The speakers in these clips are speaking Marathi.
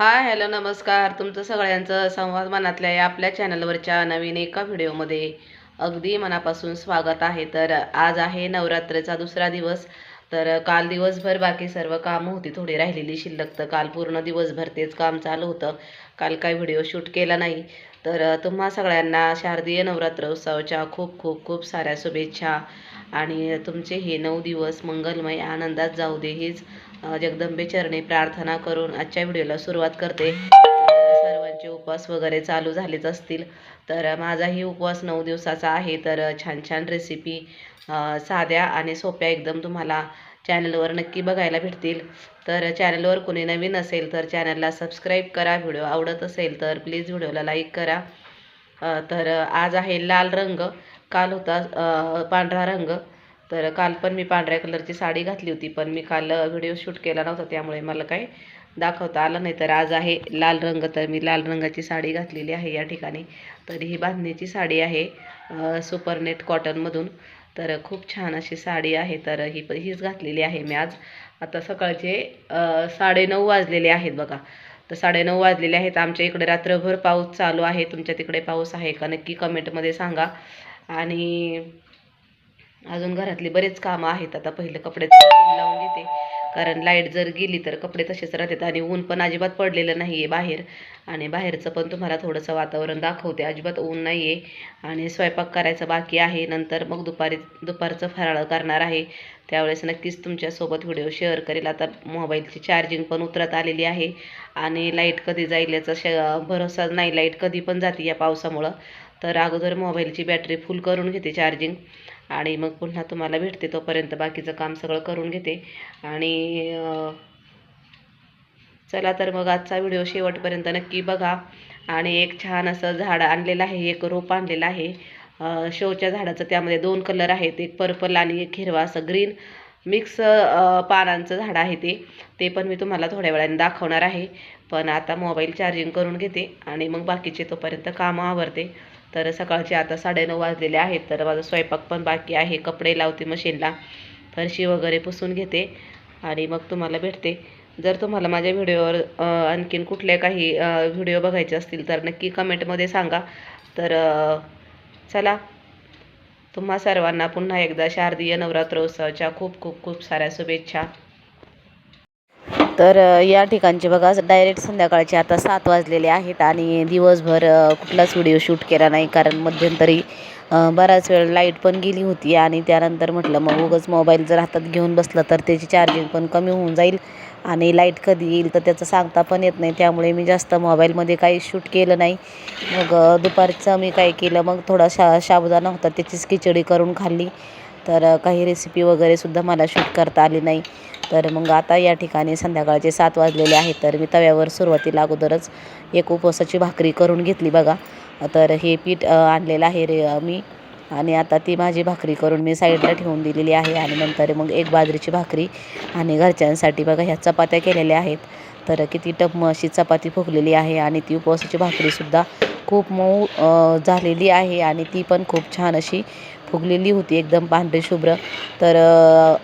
हाय हॅलो नमस्कार. तुमचं सगळ्यांचं संवाद मनातल्या या आपल्या चॅनलवरच्या नवीन एका व्हिडिओमध्ये अगदी मनापासून स्वागत आहे. तर आज आहे नवरात्रीचा दुसरा दिवस. तर काल दिवसभर बाकी सर्व कामं होती थोडी राहिलेली शिल्लक तर काल पूर्ण दिवसभर तेच काम चालू होतं. काल काय व्हिडिओ शूट केला नाही. तर तुम्हा सगळ्यांना शारदीय नवरात्र उत्सवाच्या खूप खूप खूप साऱ्या शुभेच्छा. आणि तुमचे हे नऊ दिवस मंगलमय आनंदात जाऊ दे हीच जगदंबे चरणी प्रार्थना करून आजच्या व्हिडिओला सुरुवात करते. उपवास वगैरे चालू झालेच असतील. तर माझाही उपवास नऊ दिवसाचा आहे. तर छान छान रेसिपी साध्या आणि सोप्या एकदम तुम्हाला चॅनलवर नक्की बघायला भेटतील. तर चॅनलवर कोणी नवीन असेल तर चॅनलला सबस्क्राईब करा. व्हिडिओ आवडत असेल तर प्लीज व्हिडिओला लाईक करा. तर आज आहे लाल रंग. काल होता पांढरा रंग. तर काल पण मी पांढऱ्या कलरची साडी घातली होती पण मी काल व्हिडिओ शूट केला नव्हता त्यामुळे मला काही दाखवता आलं नाही तर आज आहे लाल रंग तर मी लाल रंगाची साडी घातलेली आहे या ठिकाणी. तर ही बांधणीची साडी आहे सुपरनेट कॉटनमधून. तर खूप छान अशी साडी आहे तर ही हीच घातलेली आहे मी आज. आता सकाळचे साडेनऊ वाजलेले आहेत बघा. तर साडेनऊ वाजलेले आहेत. आमच्या इकडे रात्रभर पाऊस चालू आहे. तुमच्या तिकडे पाऊस आहे का नक्की कमेंटमध्ये सांगा. आणि अजून घरातली बरेच कामं आहेत. आता पहिलं कपडे लावून घेते. कारण लाइट जर गेली तर कपडे तसेच राहतात आणि ऊन पण अजिबात पडलेलं नाही आहे बाहेर. आणि बाहेरचं पण तुम्हाला थोडंसं वातावरण दाखवते. अजिबात ऊन नाही आहे आणि स्वयंपाक करायचा बाकी आहे. नंतर मग दुपारी दुपारचं फराळ करणार आहे. त्यावेळेस नक्कीच तुमच्यासोबत व्हिडिओ शेअर करेल. आता मोबाईलची चार्जिंग पण उतरत आलेली आहे. आणि लाइट कधी जाईल याचा श भरोसा नाही. लाइट कधी पण जाते या पावसामुळं. तर अगोदर मोबाईलची बॅटरी फुल करून घेते चार्जिंग आणि मग पुन्हा तुम्हाला भेटते तोपर्यंत बाकीचं काम सगळं करून घेते. आणि चला तर मग आजचा व्हिडिओ शेवटपर्यंत नक्की बघा. आणि एक छान असं झाड आणलेलं आहे एक रोप आणलेलं आहे. शोच्या झाडाचं त्यामध्ये दोन कलर आहेत एक पर्पल आणि एक हिरवा असं ग्रीन. मिक्स पानांचं झाड आहे ते. ते पण मी तुम्हाला थोड्या वेळाने दाखवणार आहे. पण आता मोबाईल चार्जिंग करून घेते आणि मग बाकीचे तोपर्यंत कामं आवरते. तर सकाळचे आता साडेनऊ वाजलेले आहेत तर माझा स्वयंपाक पण बाकी आहे कपडे लावते मशीनला. फरशी वगैरे पुसून घेते आणि मग तुम्हाला भेटते. जर तुम्हाला माझ्या व्हिडिओवर आणखीन कुठले काही व्हिडिओ बघायचे असतील तर नक्की कमेंटमध्ये सांगा. तर चला. तुम्हा सर्वांना पुन्हा एकदा शारदीय नवरात्रोत्सवाच्या खूप खूप खूप साऱ्या शुभेच्छा. तर या ठिकाणची बघा डायरेक्ट संध्याकाळचे आता सात वाजलेले आहेत आणि दिवसभर कुठलाच व्हिडिओ शूट केला नाही. कारण मध्यंतरी बराच वेळ लाइट पण गेली होती आणि त्यानंतर म्हटलं मग उगाच मोबाईल जर हातात घेऊन बसलं तर त्याची चार्जिंग पण कमी होऊन जाईल आणि लाइट कधी येईल तर त्याचं सांगता पण येत नाही. त्यामुळे मी जास्त मोबाईलमध्ये काही शूट केलं नाही. मग दुपारचं मी काय केलं मग थोडा शा साबुदाणा होता त्याचीच खिचडी करून खाल्ली. तर काही रेसिपी वगैरेसुद्धा मला शूट करता आली नाही. तर मग आता या ठिकाणी संध्याकाळचे सात वाजलेले आहेत. तर मी तव्यावर सुरुवातीला अगोदरच एक उपवासाची भाकरी करून घेतली बघा. तर हे पीठ आणलेलं आहे रे मी. आणि आता ती माझी भाकरी करून मी साईडला ठेवून दिलेली आहे. आणि नंतर मग एक बाजरीची भाकरी आणि घरच्यांसाठी बघा ह्या चपात्या केलेल्या आहेत. तर किती टप्म अशी चपाती फुगलेली आहे आणि ती उपवासाची भाकरीसुद्धा खूप मऊ झालेली आहे. आणि ती पण खूप छान अशी फुगलेली होती एकदम पांढरी शुभ्र. तर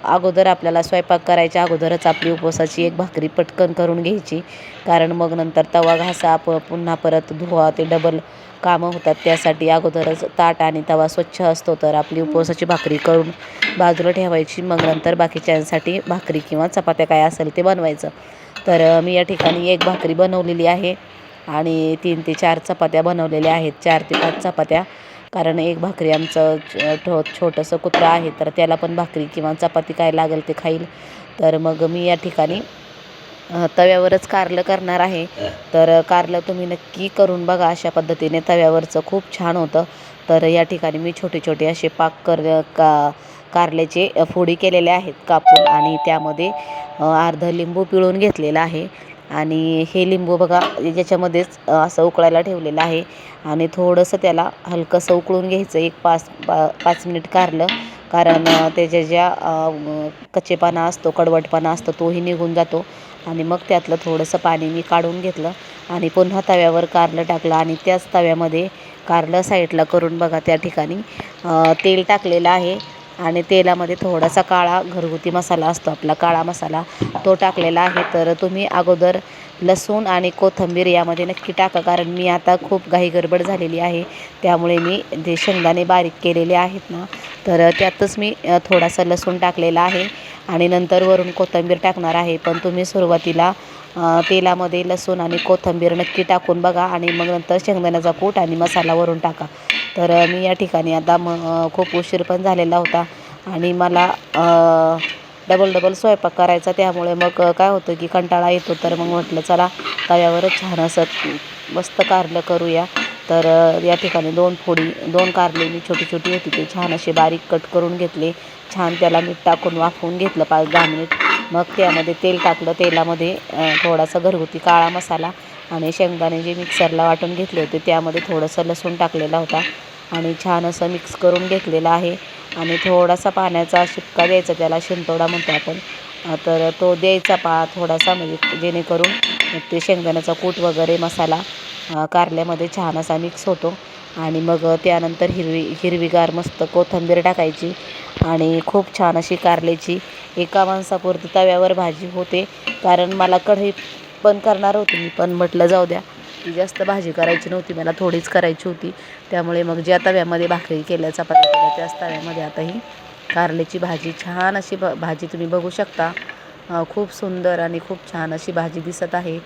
अगोदर आपल्याला स्वयंपाक करायच्या अगोदरच आपली उपवासाची एक भाकरी पटकन करून घ्यायची. कारण मग नंतर तवा घासा प पुन्हा परत धुवा ते डबल कामं होतात. त्यासाठी अगोदरच ताट आणि तवा स्वच्छ असतो. तर आपली उपवासाची भाकरी करून बाजूला ठेवायची. मग नंतर बाकीच्यांसाठी भाकरी किंवा चपात्या काय असेल ते बनवायचं. तर मी या ठिकाणी एक भाकरी बनवलेली आहे. आणि तीन ते चार चपात्या बनवलेल्या आहेत. चार ते पाच चपात्या. कारण एक भाकरी आमचं ठो छोटंसं कुत्रा आहे तर त्याला पण भाकरी किंवा चपाती काय लागेल ते खाईल. तर मग मी या ठिकाणी तव्यावरच कारलं करणार आहे. तर कारलं तुम्ही नक्की करून बघा अशा पद्धतीने तव्यावरचं खूप छान होतं. तर या ठिकाणी मी छोटे छोटे असे पाक कर का कारल्याचे फोडी केलेले आहेत कापून आणि त्यामध्ये अर्धं अर्ध लिंबू पिळून घेतलेला आहे. आणि हे लिंबू बघा याच्यामध्येच असं उकळायला ठेवलेलं आहे. आणि थोडंसं त्याला हलकंसं उकळून घ्यायचं एक पाच पा पाच मिनिट कारलं. कारण त्याच्या ज्या कच्चेपणा असतो कडवटपणा असतो तोही निघून जातो. आणि मग त्यातलं थोडंसं पाणी मी काढून घेतलं. आणि पुन्हा तव्यावर कारलं टाकलं. आणि त्याच तव्यामध्ये कारलं साईडला करून बघा त्या ठिकाणी तेल टाकलेलं आहे. आणि तेलामध्ये थोडासा काळा घरगुती मसाला असतो आपला काळा मसाला. तो टाकलेला आहे. तर तुम्ही अगोदर लसूण आणि कोथिंबीर यामध्ये नक्की टाका. कारण मी आता खूप घाई गडबड झालेली आहे. त्यामुळे मी जे शेंगदाणे बारीक केलेले आहेत ना तर त्यातच मी थोडासा लसूण टाकलेला आहे. आणि नंतर वरून कोथिंबीर टाकणार आहे. पण तुम्ही सुरुवातीला तेलामध्ये लसूण आणि कोथिंबीर नक्की टाकून बघा आणि मग नंतर शेंगदाण्याचा कूट आणि मसाला वरून टाका. तर मी या ठिकाणी आता म खूप उशीर पण झालेला होता आणि मला डबल डबल स्वयंपाक करायचा त्यामुळे मग काय होतं की कंटाळा येतो. तर मग म्हटलं चला तव्यावरच छान असं मस्त कारलं करूया. तर या ठिकाणी दोन फोडी दोन कारले मी छोटी छोटी होती. ते छान असे बारीक कट करून घेतले. छान त्याला मीठ टाकून वाफवून घेतलं पाच दहा मिनिट. मग त्यामध्ये तेल टाकलं. तेलामध्ये थोडासा घरगुती काळा मसाला आणि शेंगदाणे जे मिक्सरला वाटून घेतले होते त्यामध्ये थोडंसं लसूण टाकलेला होता आणि छान असं मिक्स करून घेतलेलं आहे. आणि थोडासा पाण्याचा शिपका द्यायचा त्याला शिंतोडा म्हणतो आपण. तर तो द्यायचा पा थोडासा म्हणजे जेणेकरून ते शेंगदाण्याचा कूट वगैरे मसाला कारल्यामध्ये छान असा मिक्स होतो. आणि मग त्यानंतर हिरवी हिरवीगार मस्त कोथिंबीर टाकायची आणि खूप छान अशी कारल्याची एका माणसापुरती तव्यावर भाजी होते. कारण मला कढई पण करणार होती मी पण म्हटलं जाऊ द्या. ती जास्त भाजी करायची नव्हती मला थोडीच करायची होती. त्यामुळे मग ज्या तव्यामध्ये भाकरी केल्या चपात्या केल्या त्याच तव्यामध्ये आता ही कारल्याची भाजी. छान अशी भाजी तुम्ही बघू शकता. खूप सुंदर आणि खूप छान अशी भाजी दिसत आहे.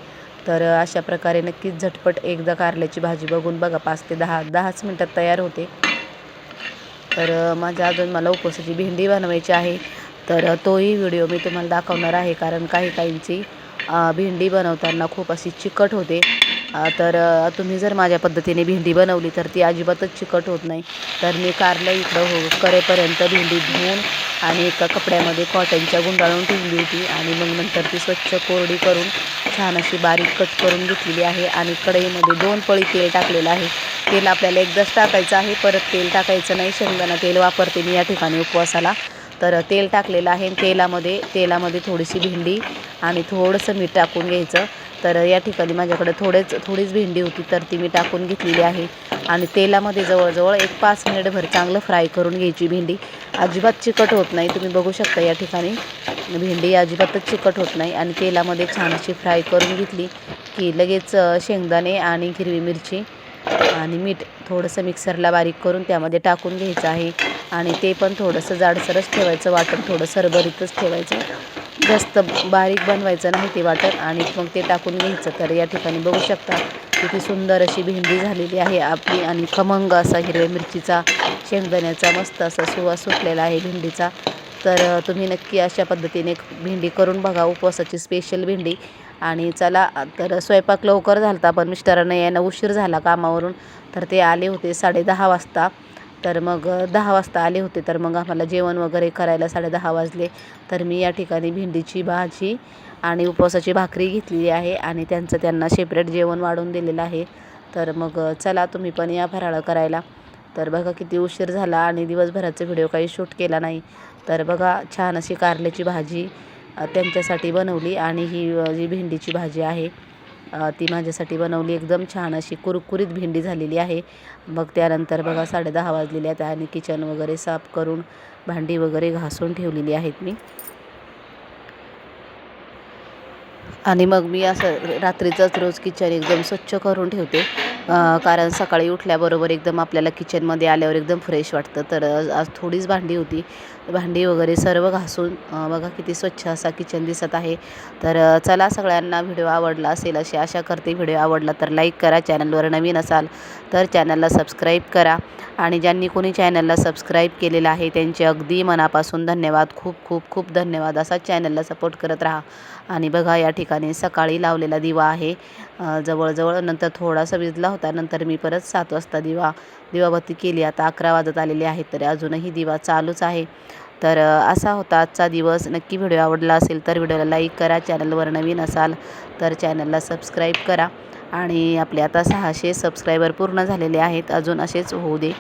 तर अशा प्रकारे नक्कीच झटपट एकदा कारल्याची भाजी बघून बघा पाच ते दहा दहाच मिनटात तयार होते. तर माझ्या अजून मला उपवासाची भेंडी बनवायची आहे. तर तोही व्हिडिओ मी तुम्हाला दाखवणार आहे कारण काही काहींची भेंडी बनवताना खूप अशी चिकट होते. तर तुम्ही जर माझ्या पद्धतीने भेंडी बनवली तर ती अजिबातच चिकट होत नाही. तर मी कारलं इकडं हो करेपर्यंत भेंडी धुवून आणि एका कपड्यामध्ये कॉटनच्या गुंडाळून ठेवली होती आणि मग नंतर ती स्वच्छ कोरडी करून छान अशी बारीक कट करून घेतलेली आहे आणि कढईमध्ये दोन पळी तेल टाकलेलं आहे. तेल आपल्याला एकदाच टाकायचं आहे. परत तेल टाकायचं नाही. शेंगदाणा तेल वापरते मी या ठिकाणी उपवासाला. तर तेल टाकलेलं आहे. तेलामध्ये तेलामध्ये थोडीशी भेंडी आणि थोडंसं मीठ टाकून घ्यायचं. तर या ठिकाणी माझ्याकडे थोडेच थोडीच भेंडी होती तर ती मी टाकून घेतलेली आहे. आणि तेलामध्ये जवळजवळ एक पाच मिनिटभर चांगलं फ्राय करून घ्यायची भेंडी. अजिबात चिकट होत नाही. तुम्ही बघू शकता या ठिकाणी. भेंडी अजिबातच चिकट होत नाही. आणि तेलामध्ये छान अशी फ्राय करून घेतली की लगेच शेंगदाणे आणि हिरवी मिरची आणि मीठ थोडंसं मिक्सरला बारीक करून त्यामध्ये टाकून घ्यायचं आहे. आणि ते पण थोडंसं जाडसरच ठेवायचं. वाटण थोडं सरभरीतच ठेवायचं. जास्त बारीक बनवायचं नाही ते वाटण. आणि मग ते टाकून घ्यायचं. तर या ठिकाणी बघू शकता किती सुंदर अशी भेंडी झालेली आहे आपली आणि खमंग असा हिरव्या मिरचीचा शेंगदाण्याचा मस्त असा सुवास सुटलेला आहे भेंडीचा. तर तुम्ही नक्की अशा पद्धतीने भेंडी करून बघा उपवासाची स्पेशल भेंडी. आणि चला तर स्वयंपाक लवकर झाला होता पण मिस्टरांना यायला उशीर झाला कामावरून. तर ते आले होते साडेदहा वाजता. तर मग दहा वाजता आले होते. तर मग आम्हाला जेवण वगैरे करायला साडेदहा वाजले. तर मी या ठिकाणी भेंडीची भाजी आणि उपवासाची भाकरी घेतलेली आहे आणि त्यांचं त्यांना सेपरेट जेवण वाढून दिलेलं आहे. तर मग चला तुम्ही पण या फराळं करायला. तर बघा किती उशीर झाला आणि दिवसभराचा व्हिडिओ काही शूट केला नाही. तर बघा छान अशी कारल्याची भाजी त्यांच्यासाठी बनवली आणि ही जी भेंडीची भाजी आहे ती माझ्यासाठी बनवली. एकदम छान अशी कुरकुरीत भेंडी झालेली आहे. मग त्यानंतर बघा साडेदहा वाजलेले आहेत आणि किचन वगैरे साफ करून भांडी वगैरे घासून ठेवलेली आहेत मी. आणि मग मी असं रात्रीचंच रोज किचन एकदम स्वच्छ करून ठेवते. कारण सकाळी उठल्याबरोबर एकदम आपल्याला किचनमध्ये आल्यावर एकदम फ्रेश वाटतं. तर आज थोडीच भांडी होती. भांडी वगैरे सर्व घासून बघा किती स्वच्छ असा किचन दिसत आहे. तर चला सगळ्यांना व्हिडिओ आवडला असेल अशी आशा करते. व्हिडिओ आवडला तर लाईक करा चॅनलवर नवीन असाल तर चॅनलला सबस्क्राईब करा. आणि ज्यांनी कोणी चॅनलला सबस्क्राईब केलेलं आहे त्यांचे अगदी मनापासून धन्यवाद. खूप खूप खूप धन्यवाद. असा चॅनलला सपोर्ट करत राहा. आणि बघा या ठिकाणी सकाळी लावलेला दिवा आहे. जवळजवळ नंतर थोडासा विजला होता. नंतर मी परत सात वाजता दिवा दिवाबत्ती केली. आता अकरा वाजत आलेले आहेत तरी अजूनही दिवा चालूच आहे. तर असा होता आजचा दिवस. नक्की व्हिडिओ आवडला असेल तर व्हिडिओला लाईक करा. चॅनलवर नवीन असाल तर चॅनलला सबस्क्राईब करा. आणि आपले आता सहाशे सबस्क्रायबर पूर्ण झालेले आहेत. अजून असेच होऊ दे.